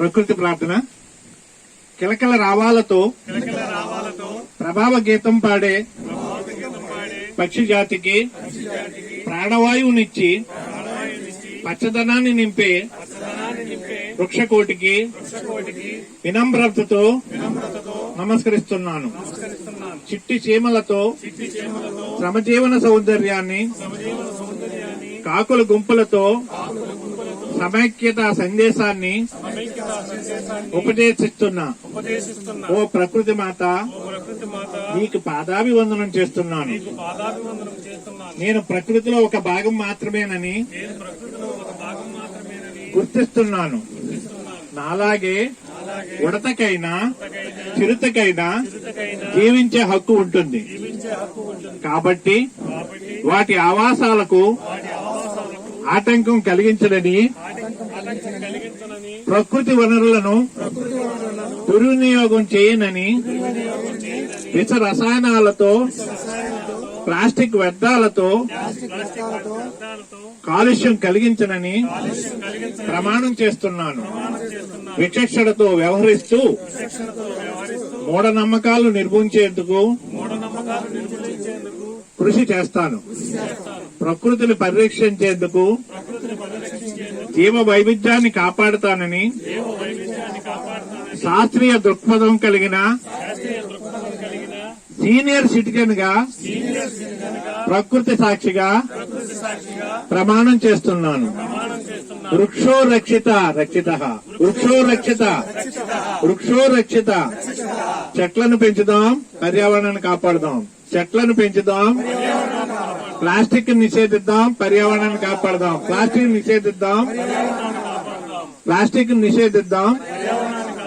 ప్రకృతి ప్రార్థన. కిలకల రావాలతో ప్రభావ గీతం పాడే పక్షి జాతికి ప్రాణవాయువునిచ్చి పచ్చదనాన్ని నింపే వృక్షకోటికి వినమ్రతతో నమస్కరిస్తున్నాను. చిట్టి చీమలతో శ్రమజీవన సౌందర్యాన్ని కాకుల గుంపులతో సమైక్యత సందేశాన్ని ఉపదేశిస్తున్నా ఓ ప్రకృతి మాత నీకు పాదాభివందనం చేస్తున్నాను. నేను ప్రకృతిలో ఒక భాగం మాత్రమేనని గుర్తిస్తున్నాను. నాలాగే ఉడతకైనా చిరుతకైనా జీవించే హక్కు ఉంటుంది. కాబట్టి వాటి ఆవాసాలకు ఆటంకం కలిగించడని ప్రకృతి వనరులను దుర్వినియోగం చేయనని విష రసాయనాలతో ప్లాస్టిక్ వ్యర్థాలతో కాలుష్యం కలిగించనని ప్రమాణం చేస్తున్నాను. విచక్షణతో వ్యవహరిస్తూ మూఢనమ్మకాలు నిర్మించేందుకు కృషి చేస్తాను. ప్రకృతిని పరిరక్షించేందుకు జీవ వైవిధ్యాన్ని కాపాడుతానని శాస్త్రీయ దృక్పథం కలిగిన సీనియర్ సిటిజన్గా ప్రకృతి సాక్షిగా ప్రమాణం చేస్తున్నాను. వృక్షో రక్షిత రక్షిత. వృక్షో రక్షిత వృక్షో రక్షిత. చెట్లను పెంచుదాం పర్యావరణాన్ని కాపాడుదాం. చెట్లను పెంచుదాం ప్లాస్టిక్ నిషేధిద్దాం పర్యావరణాన్ని కాపాడదాం. ప్లాస్టిక్ నిషేధిద్దాం. ప్లాస్టిక్ నిషేధిద్దాం.